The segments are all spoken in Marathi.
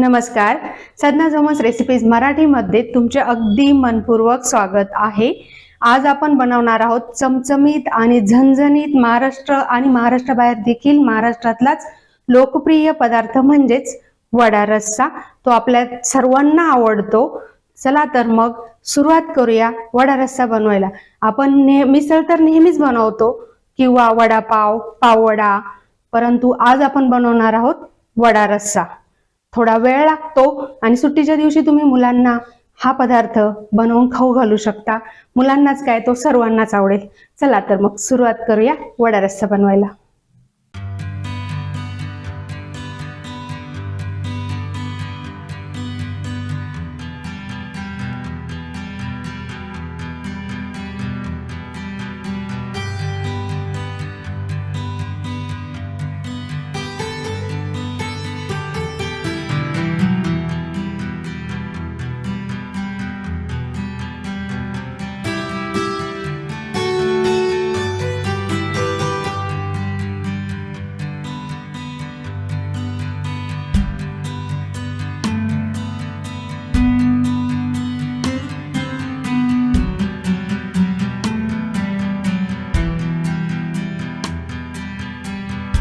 नमस्कार. सदना जोमस रेसिपीज मराठीमध्ये तुमचे अगदी मनपूर्वक स्वागत आहे. आज आपण बनवणार आहोत चमचमीत आणि झणझणीत महाराष्ट्र आणि महाराष्ट्राबाहेर देखील महाराष्ट्रातलाच लोकप्रिय पदार्थ म्हणजेच वडा रस्सा. तो आपल्या सर्वांना आवडतो. चला तर मग सुरुवात करूया वडा रस्सा बनवायला. आपण नेह मिसळ तर नेहमीच बनवतो किंवा वडापाव पाववडा परंतु आज आपण बनवणार आहोत वडा रस्सा. थोडा वेळ लागतो आणि सुट्टीच्या दिवशी तुम्ही मुलांना हा पदार्थ बनवून खाऊ घालू शकता. मुलांनाच काय तो सर्वांनाच आवडेल. चला तर मग सुरुवात करूया वडा रस्सा बनवायला.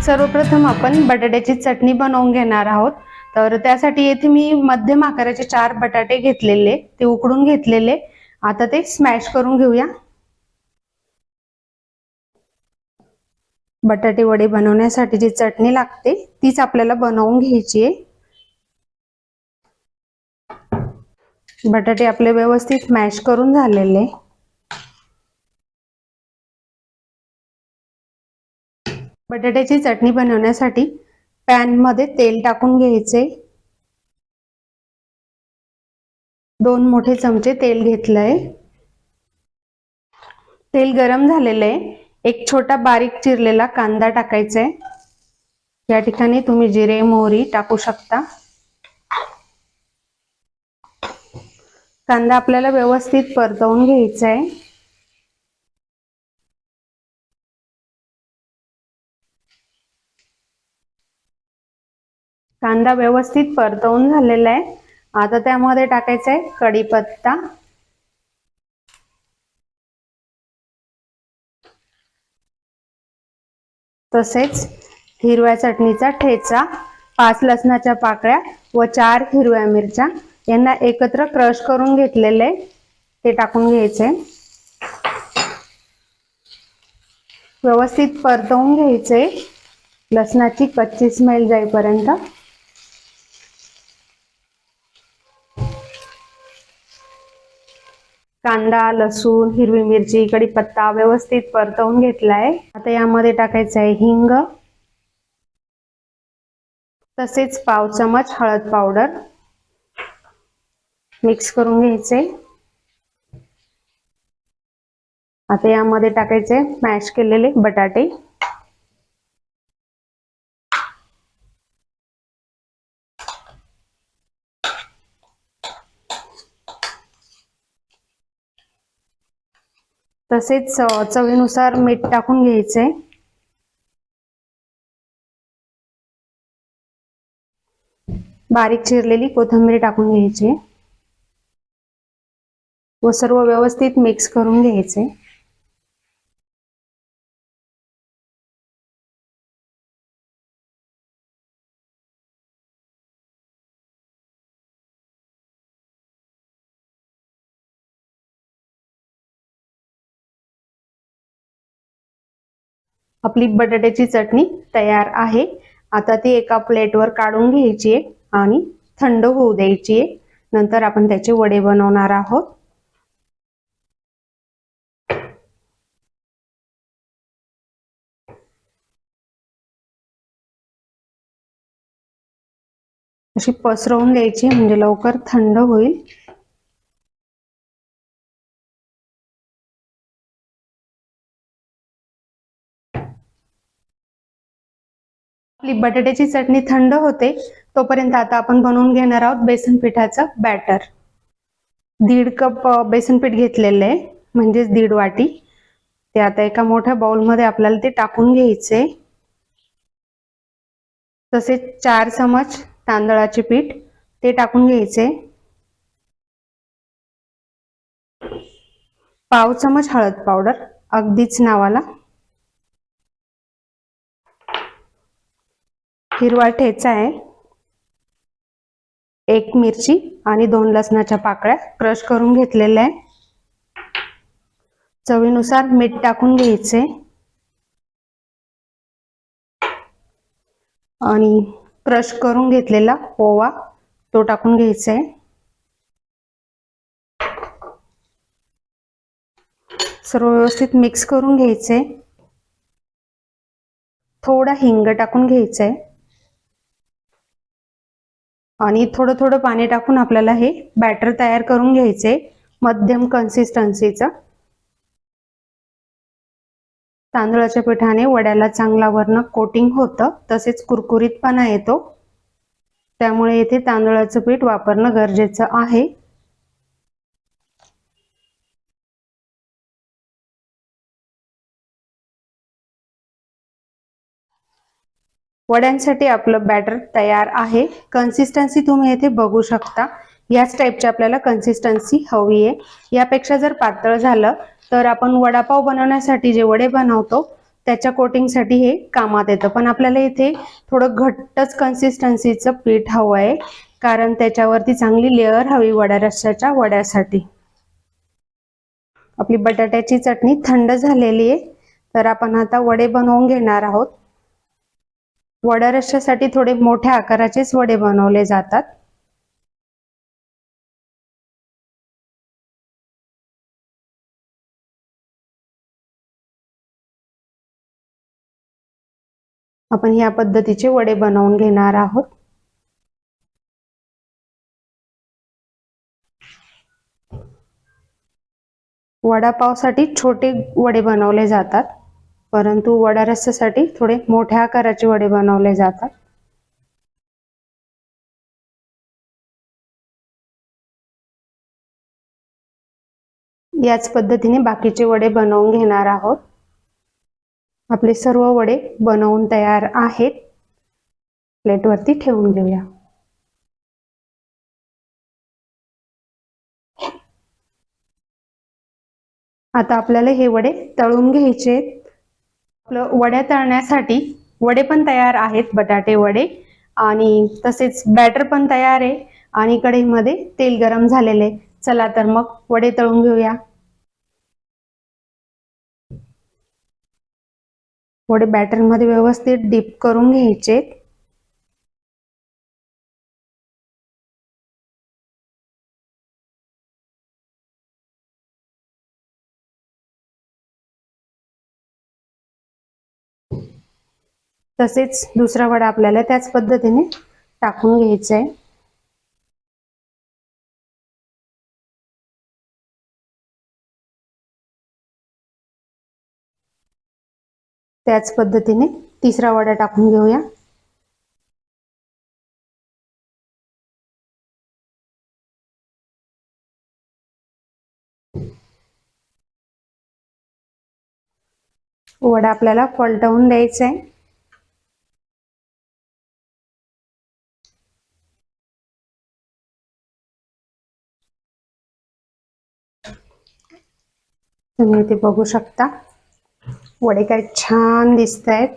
सर्वप्रथम आपण बटाट्याची चटणी बनवून घेणार आहोत. तर त्यासाठी येथे मी मध्यम आकाराचे चार बटाटे घेतलेले ते उकडून घेतलेले. आता ते स्मॅश करून घेऊया. बटाटे वडे बनवण्यासाठी जी चटणी लागते तीच आपल्याला बनवून घ्यायची आहे. बटाटे आपले व्यवस्थित मॅश करून झालेले. बटाट्याची चटणी बनवण्यासाठी पॅनमध्ये तेल टाकून घ्यायचे. दोन मोठे चमचे तेल घेतलंय. तेल गरम झालेलं आहे. एक छोटा बारीक चिरलेला कांदा टाकायचा आहे. या ठिकाणी तुम्ही जिरे मोहरी टाकू शकता. कांदा आपल्याला व्यवस्थित परतवून घ्यायचा आहे. कांदा व्यवस्थित परतवून झालेला आहे. आता त्यामध्ये टाकायचा आहे कढीपत्ता. तसेच हिरव्या चटणीचा ठेचा पाच लसणाच्या पाकळ्या व चार हिरव्या मिरच्या यांना एकत्र क्रश करून घेतलेले ते टाकून घ्यायचे. व्यवस्थित परतवून घ्यायचे. लसणाची कच्ची स्मेल जाईपर्यंत. कांदा लसूण हिरवी मिरची कढीपत्ता व्यवस्थित परतवून घेतलाय. आता यामध्ये टाकायचं आहे हिंग. तसेच पाव चमच हळद पावडर. मिक्स करून घ्यायचे. आता यामध्ये टाकायचे मॅश केलेले बटाटे. तसेच चवीनुसार मीठ टाकून घ्यायचे. बारीक चिरलेली कोथिंबीर टाकून घ्यायची. व सर्व व्यवस्थित मिक्स करून घ्यायचे. आपली बटाट्याची चटणी तयार आहे. आता ती एका प्लेटवर काढून घ्यायची आहे आणि थंड होऊ द्यायची आहे. नंतर आपण त्याचे वडे बनवणार आहोत. अशी पसरवून द्यायची म्हणजे लवकर थंड होईल. आपली बटाट्याची चटणी थंड होते तोपर्यंत आता आपण बनवून घेणार आहोत बेसन पिठाचं बॅटर दीड कप बेसन पीठ घेतलेलं आहे म्हणजेच दीड वाटी. ते आता एका मोठ्या बाउलमध्ये आपल्याला ते टाकून घ्यायचे. तसेच चार चमच तांदळाचे पीठ ते टाकून घ्यायचे. पाव चमच हळद पावडर अगदीच नावाला. हिरवा ठेचा आहे. एक मिरची आणि दोन लसणाच्या पाकळ्या क्रश करून घेतलेल्या आहे. चवीनुसार मीठ टाकून घ्यायचे. आणि क्रश करून घेतलेला ओवा तो टाकून घ्यायचा आहे. सर्व व्यवस्थित मिक्स करून घ्यायचे. थोडा हिंग टाकून घ्यायचंय आणि थोडं थोडं पाणी टाकून आपल्याला हे बॅटर तयार करून घ्यायचे मध्यम कन्सिस्टन्सीचं तांदळाच्या पिठाने वड्याला चांगला वर्ण कोटिंग होतं तसेच कुरकुरीतपणा येतो त्यामुळे येथे तांदळाचं पीठ वापरणं गरजेचं आहे. वड्यांसाठी आपलं बॅटर तयार आहे. कन्सिस्टन्सी तुम्ही येथे बघू शकता. याच टाईपची आपल्याला कन्सिस्टन्सी हवी आहे. यापेक्षा जर पातळ झालं तर आपण वडापाव बनवण्यासाठी जे वडे बनवतो त्याच्या कोटिंगसाठी हे कामात येतं. पण आपल्याला इथे थोडं घट्टच कन्सिस्टन्सीचं पीठ हवं आहे. कारण त्याच्यावरती चांगली लेअर हवी वड्या रस्साच्या वड्यासाठी. आपली बटाट्याची चटणी थंड झालेली आहे. तर आपण आता वडे बनवून घेणार आहोत. वड्या थोडे मोठ्या आकाराचेच वडे बनवले जातात. आपण ह्या पद्धतीचे वडे बनवून घेणार आहोत. वडापावसाठी छोटे वडे बनवले जातात. परंतु वडा रस्स्यासाठी थोडे मोठ्या आकाराचे वडे बनवले जातात. याच पद्धतीने बाकीचे वडे बनवून घेणार आहोत. आपले सर्व वडे बनवून तयार आहेत. प्लेटवरती ठेवून घेऊया. आता आपल्याला हे वडे तळून घ्यायचे आपलं वड्या तळण्यासाठी वडे पण तयार आहेत बटाटे वडे आणि तसेच बॅटर पण तयार आहे आणि कढईमध्ये तेल गरम झालेले चला तर मग वडे तळून घेऊया. वडे बॅटरमध्ये व्यवस्थित डीप करून घ्यायचे. तसेच दुसरा वडा आपल्याला त्याच पद्धतीने टाकून घ्यायचा आहे. त्याच पद्धतीने तिसरा वडा टाकून घेऊया. वडा आपल्याला पलटवून द्यायचा आहे. तुम्ही इथे बघू शकता. वडे काय छान दिसत आहेत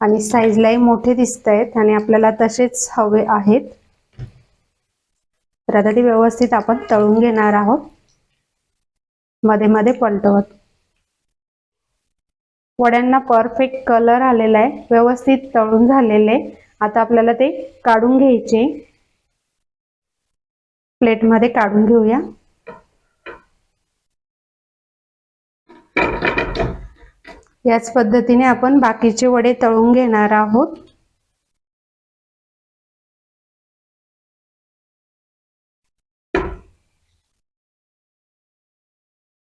आणि साईजलाही मोठे दिसत आहेत आणि आपल्याला तसेच हवे आहेत. तर आता ते व्यवस्थित आपण तळून घेणार आहोत. मध्ये मध्ये पलटवत. वड्यांना परफेक्ट कलर आलेला आहे. व्यवस्थित तळून झालेले. आता आपल्याला ते काढून घ्यायचे. प्लेटमध्ये काढून घेऊया. याच पद्धतीने आपण बाकीचे वडे तळून घेणार आहोत.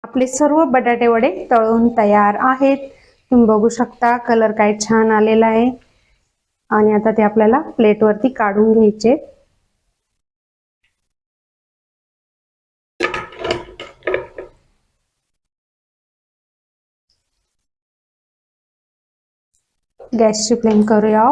आपले सर्व बटाटे वडे तळून तयार आहेत. तुम्ही बघू शकता कलर काय छान आलेला आहे. आणि आता ते आपल्याला प्लेटवरती काढून घ्यायचे. गॅसची फ्लेम करूया.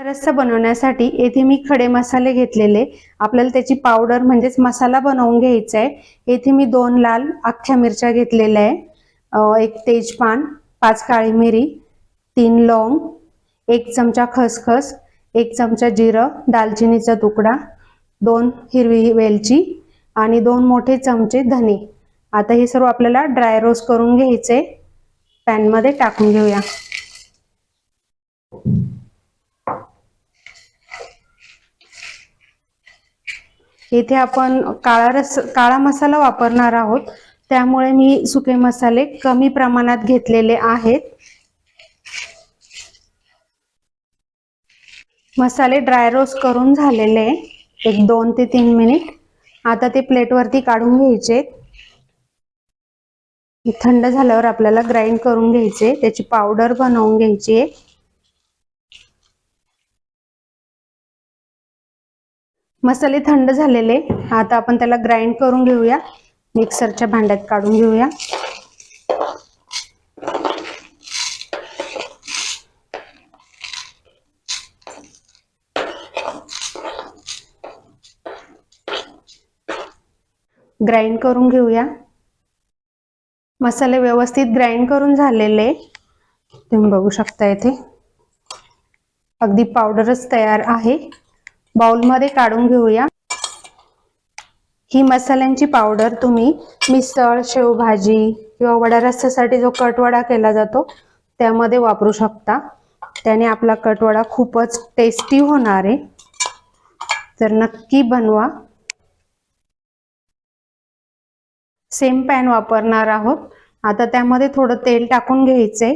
रस्सा बनवण्यासाठी येथे मी खडे मसाले घेतलेले. आपल्याला त्याची पावडर म्हणजेच मसाला बनवून घ्यायचा आहे. येथे मी दोन लाल अख्ख्या मिरच्या घेतलेल्या आहे. एक तेजपान पाच काळी मिरी तीन लौंग एक चमचा खसखस एक चमचा जिरं दालचिनीचा तुकडा दोन हिरवी वेलची आणि दोन मोठे चमचे धने. आता हे सर्व आपल्याला ड्राय रोस्ट करून घ्यायचे. पॅनमध्ये टाकून घेऊया. इथे आपण काळा रस काळा मसाला वापरणार आहोत. त्यामुळे मी सुके मसाले कमी प्रमाणात घेतलेले आहेत. मसाले ड्राय रोस्ट करून झालेले एक दोन ते तीन मिनिट आता ते प्लेटवरती काढून घ्यायचे. थंड झाल्यावर आपल्याला ग्राइंड करून घ्यायचे. त्याची पावडर बनवून घ्यायची आहे. मसाले थंड झालेले आता आपण त्याला ग्राइंड करून घेऊया. मिक्सरच्या भांड्यात काढून घेऊया. ग्राइंड करून घेऊया. मसाले व्यवस्थित ग्राइंड करून झालेले. तुम्ही बघू शकता इथे. अगदी पावडरच तयार आहे. बाउलमध्ये काढून घेऊया. ही मसाल्यांची पावडर तुम्ही मिसळ शेवभाजी किंवा वडा रस्त्यासाठी जो कटवडा केला जातो त्यामध्ये वापरू शकता. त्याने आपला कटवडा खूपच टेस्टी होणार आहे. तर नक्की बनवा. सेम पॅन वापरणार आहोत. आता त्यामध्ये थोडं तेल टाकून घ्यायचे.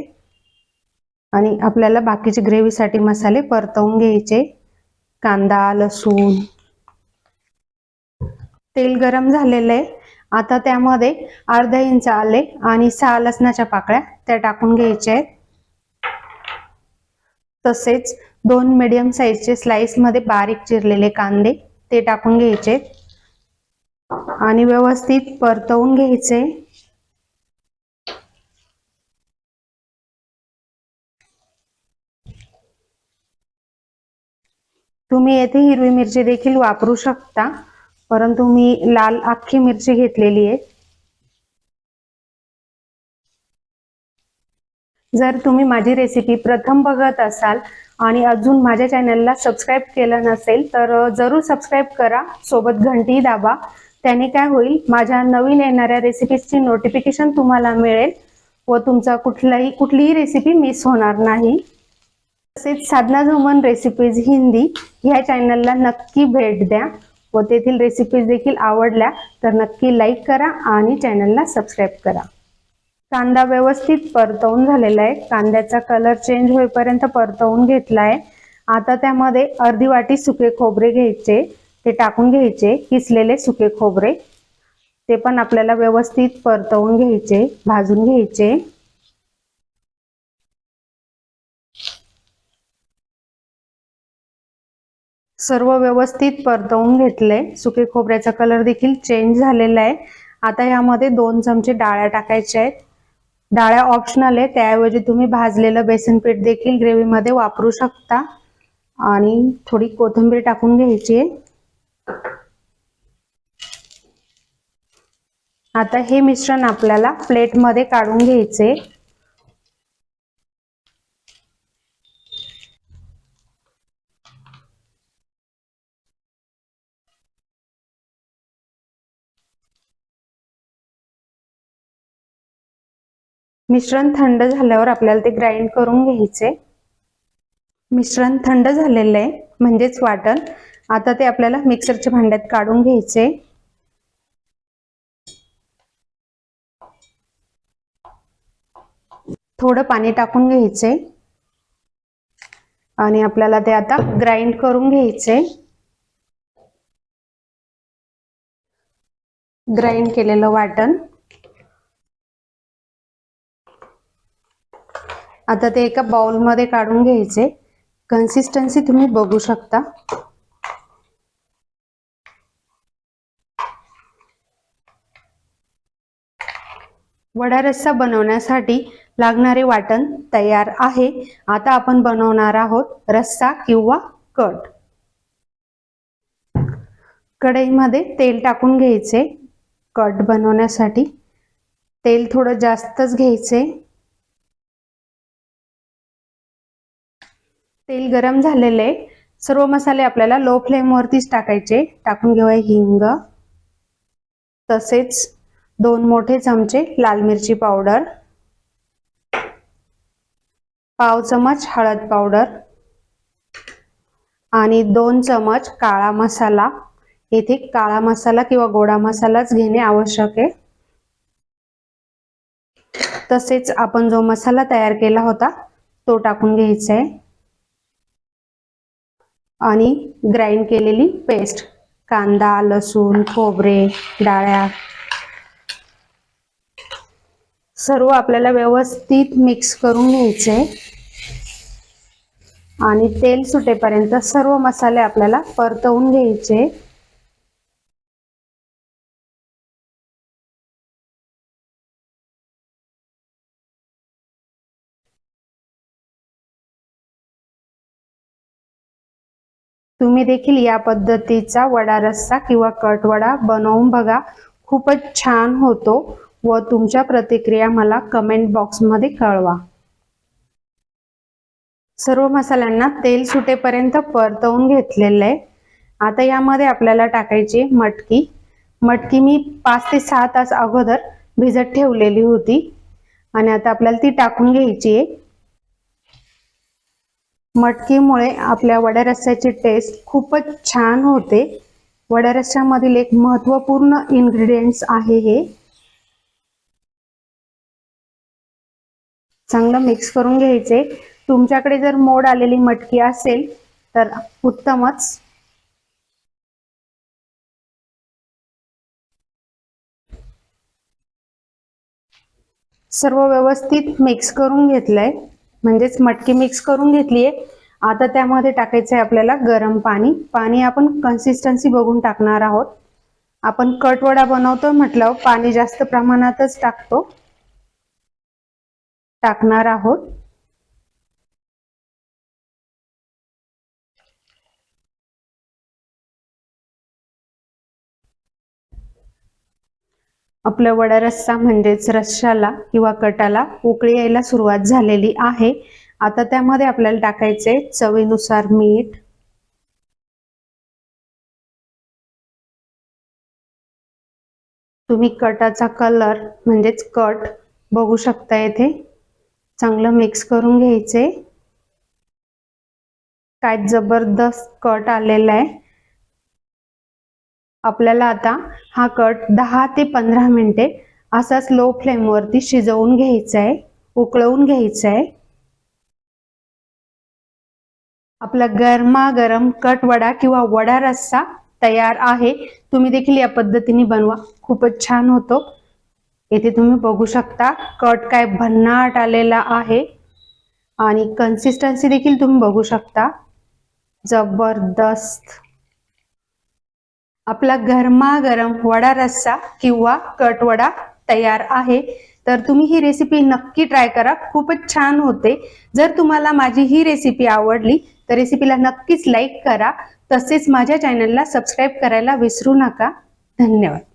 आणि आपल्याला बाकीचे ग्रेव्हीसाठी मसाले परतवून घ्यायचे. कांदा लसूण. तेल गरम झालेलं आहे. आता त्यामध्ये अर्धा इंच आले आणि सहा लसणाच्या पाकळ्या त्या टाकून घ्यायच्या आहेत. तसेच दोन मिडियम साईजचे स्लाइसमध्ये बारीक चिरलेले कांदे ते टाकून घ्यायचे. आणि व्यवस्थित परतवून घ्यायचे. तुम्ही येथे हिरवी मिरची देखील वापरू शकता परंतु मी लाल अख्खी मिरची घेतलेली आहे. जर तुम्ही माझी रेसिपी प्रथम बघत असाल आणि अजून माझ्या चॅनलला सबस्क्राईब केलं नसेल तर जरूर सबस्क्राईब करा सोबत घंटी दाबा. त्याने काय होईल? माझ्या नवीन येणाऱ्या रेसिपीजची नोटिफिकेशन तुम्हाला मिळेल व तुमचा कुठलाही कुठलीही रेसिपी मिस होणार नाही. तसेच साधना झुमन रेसिपीज हिंदी ह्या चॅनलला नक्की भेट द्या व तेथील रेसिपीज देखील आवडल्या तर नक्की लाईक करा आणि चॅनलला सबस्क्राईब करा. कांदा व्यवस्थित परतवून झालेला आहे. कांद्याचा कलर चेंज होईपर्यंत परतवून घेतला आहे आता त्यामध्ये अर्धी वाटी सुके खोबरे घ्यायचे. ते टाकून घ्यायचे किसलेले सुके खोबरे. ते पण आपल्याला व्यवस्थित परतवून घ्यायचे भाजून घ्यायचे. सर्व व्यवस्थित परतवून घेतले. सुके खोबऱ्याचा कलर देखील चेंज झालेला आहे. आता यामध्ये दोन चमचे डाळ्या टाकायच्या आहेत. डाळ्या ऑप्शनल आहे त्याऐवजी तुम्ही भाजलेलं बेसन पीठ देखील ग्रेव्हीमध्ये वापरू शकता. आणि थोडी कोथिंबीर टाकून घ्यायची आहे. आता हे मिश्रण आपल्याला प्लेटमध्ये काढून घ्यायचे. मिश्रण थंड झाल्यावर आपल्याला ते ग्राइंड करून घ्यायचे. मिश्रण थंड झालेलं आहे म्हणजेच वाटण. आता ते आपल्याला मिक्सरच्या भांड्यात काढून घ्यायचे. थोडं पाणी टाकून घ्यायचे. आणि आपल्याला ते आता ग्राइंड करून घ्यायचे. ग्राइंड केलेलं वाटण. आता ते एका बाउलमध्ये काढून घ्यायचे. कन्सिस्टन्सी तुम्ही बघू शकता. वडा रस्सा बनवण्यासाठी लागणारे वाटण तयार आहे. आता आपण बनवणार आहोत रस्सा किंवा कट कढईमध्ये तेल टाकून घ्यायचे. कट बनवण्यासाठी तेल थोडं जास्तच घ्यायचे. तेल गरम झालेले सर्व मसाले आपल्याला लो फ्लेम वरतीच टाकायचे. टाकून घेऊया हिंग. तसेच दोन मोठे चमचे लाल मिरची पावडर. पाव चमच हळद पावडर आणि दोन चमच काळा मसाला. येथे काळा मसाला किंवा गोडा मसालाच घेणे आवश्यक आहे. तसेच आपण जो मसाला तयार केला होता तो टाकून घ्यायचा आहे. आणि ग्राइंड केलेली पेस्ट कांदा लसूण खोबरे डाळ्या सर्व आपल्याला व्यवस्थित मिक्स करून घ्यायचे. आणि तेल सुटेपर्यंत सर्व मसाले आपल्याला परतवून घ्यायचे. तुम्ही देखील या पद्धतीचा वडा रस्सा किंवा कटवडा बनवून बघा. खूपच छान होतो. व तुमच्या प्रतिक्रिया मला कमेंट बॉक्समध्ये कळवा. सर्व मसाल्यांना तेल सुटेपर्यंत परतवून घेतलेलं आहे. आता यामध्ये आपल्याला टाकायची मटकी. मटकी मी पाच ते सहा तास अगोदर भिजत ठेवलेली होती. आणि आता आपल्याला ती टाकून घ्यायची आहे. मटकीमुळे आपल्या वड्या रस्स्याची टेस्ट खूपच छान होते. वड्या रस्स्यामधील एक महत्त्वपूर्ण इन्ग्रेडियंट्स आहे हे. चांगलं मिक्स करून घ्यायचे. तुमच्याकडे जर मोड आलेली मटकी असेल तर उत्तमच. सर्व व्यवस्थित मिक्स करून घेतलंय. म्हणजेच मटकी मिक्स करून घेतलीये. आता त्यामध्ये टाकायचं आहे आपल्याला गरम पाणी. पाणी आपण कन्सिस्टन्सी बघून टाकणार आहोत. आपण कटवडा बनवतो म्हटलं पाणी जास्त प्रमाणातच टाकतो. टाकणार आहोत. आपलं वडा रस्सा म्हणजेच रश्शाला किंवा कटाला उकळी यायला सुरुवात झालेली आहे. आता त्यामध्ये आपल्याला टाकायचे चवीनुसार मीठ. तुम्ही कटाचा कलर म्हणजेच कट बघू शकता येथे. चांगलं मिक्स करून घ्यायचे. काय जबरदस्त कट आलेला आहे. आपल्याला आता हा कट दहा ते पंधरा मिनिटे असा स्लो फ्लेमवरती शिजवून घ्यायचा आहे उकळवून घ्यायचा आहे. आपला गरमागरम कट वडा किंवा वडा रस्सा तयार आहे. तुम्ही देखील या पद्धतीने बनवा. खूपच छान होतो. येथे तुम्ही बघू शकता कट काय भन्नाट आलेला आहे. आणि कन्सिस्टन्सी देखील तुम्ही बघू शकता. जबरदस्त. आपला गरमागरम वडा रस्सा किंवा कटवडा तयार आहे. तर तुम्ही ही रेसिपी नक्की ट्राय करा. खूपच छान होते. जर तुम्हाला माझी ही रेसिपी आवडली तर रेसिपीला नक्कीच लाईक करा. तसेच माझ्या चॅनलला सबस्क्राईब करायला विसरू नका. धन्यवाद.